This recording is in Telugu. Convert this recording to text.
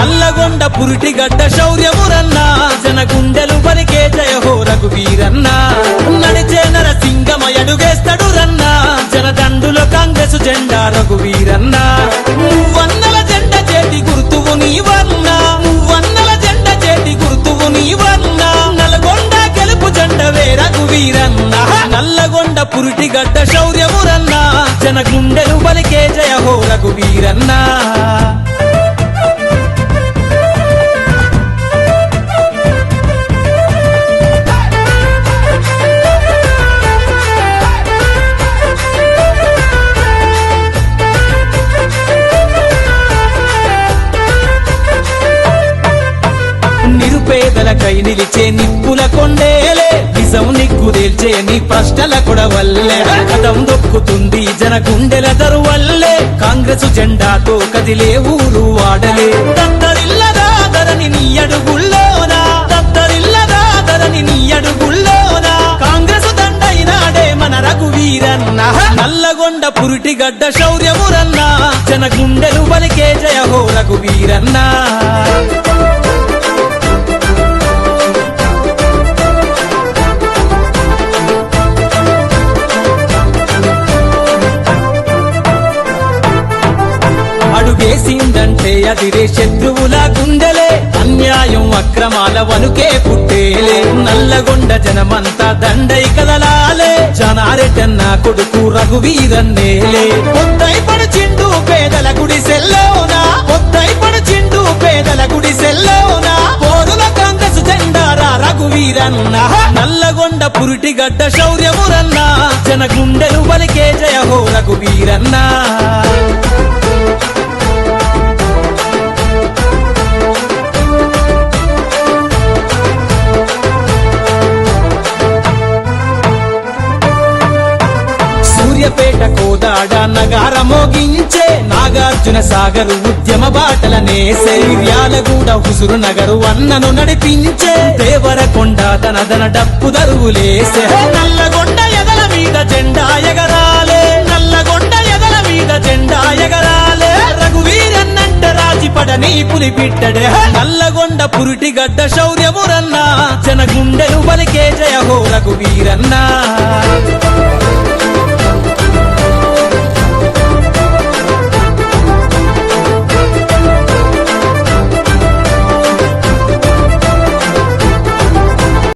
నల్లగొండ శౌర్యమురన్న జన గుండెలు పలికే జయ హో రఘువీరన్న నడిచే నరసింగమ అడుగేస్తాడు రన్న జనదండులో కాంగ్రెస్ జెండా రఘువీరన్న. నువ్వన్నల జెండ చేతి గుర్తువు నీ నీవన్న నువ్వన్నల జెండ చేతి గుర్తువు నీ నీవన్న. నల్గొండ గెలుపు జెండవే రఘువీరన్న. నల్లగొండ పురిటి గడ్డ శౌర్యమురన్న జన గుండెలు పలికే జయ హో రఘువీరన్నా నిరుపేదలకై నిలిచే నిప్పుల కొండేలే. నిజం నిగ్గు తేల్చే నీ ప్రశ్నల కొడవల్లే. కథం దొక్కుతుంది జన గుండెల దరువల్లే. కాంగ్రెస్ జెండాతో కదిలే ఊరు వాడలే. దత్తరిల్లదాదరని నీ అడుగుల్లోనా? దత్తరిల్లదాదరని నీ అడుగుల్లోనా? కాంగ్రెస్ దండైనాడే మన రఘువీరన్న. నల్లగొండ పురిటి గడ్డ శౌర్యమురన్న. జన గుండెలు బలికే జయ హో రఘువీరన్నా. అంటే అదిరే శత్రువుల గుండెలే. అన్యాయం అక్రమాల వనుకే పుట్టేలే. నల్లగొండ జనమంతా దండై కదలాలే. జనారెడ్డన్న కొడుకు రఘువీరన్నేలే. పొద్దై పడుచిండు పేదల గుడి సెల్లోనా? పొద్దై పడుచిండు పేదల గుడి సెల్లోనా? పోరుల కాంగ్రెస్ జెండారా రఘువీరన్న? నల్లగొండ పురిటి గడ్డ శౌర్యమురన్నా. జన గుండెలు బలికే జయ హో రఘువీరన్నా. కోదాడ నగార మోగించే నాగార్జున సాగరు ఉద్యమ బాటలనే నేసే హుసురు నగరు అన్నను నడిపించే దేవరకొండ తన దన డప్పు దరువులేసే నల్లగొండ ఎదల మీద జెండా ఎగరాలే. నల్లగొండ ఎదల మీద జెండా ఎగరాలే. రఘువీరన్నంట రాజిపడని పులి పిట్టడే. నల్లగొండ పురిటి గడ్డ శౌర్యమురన్నా. జన గుండెలు బలికే జయ హో రఘువీరన్నా.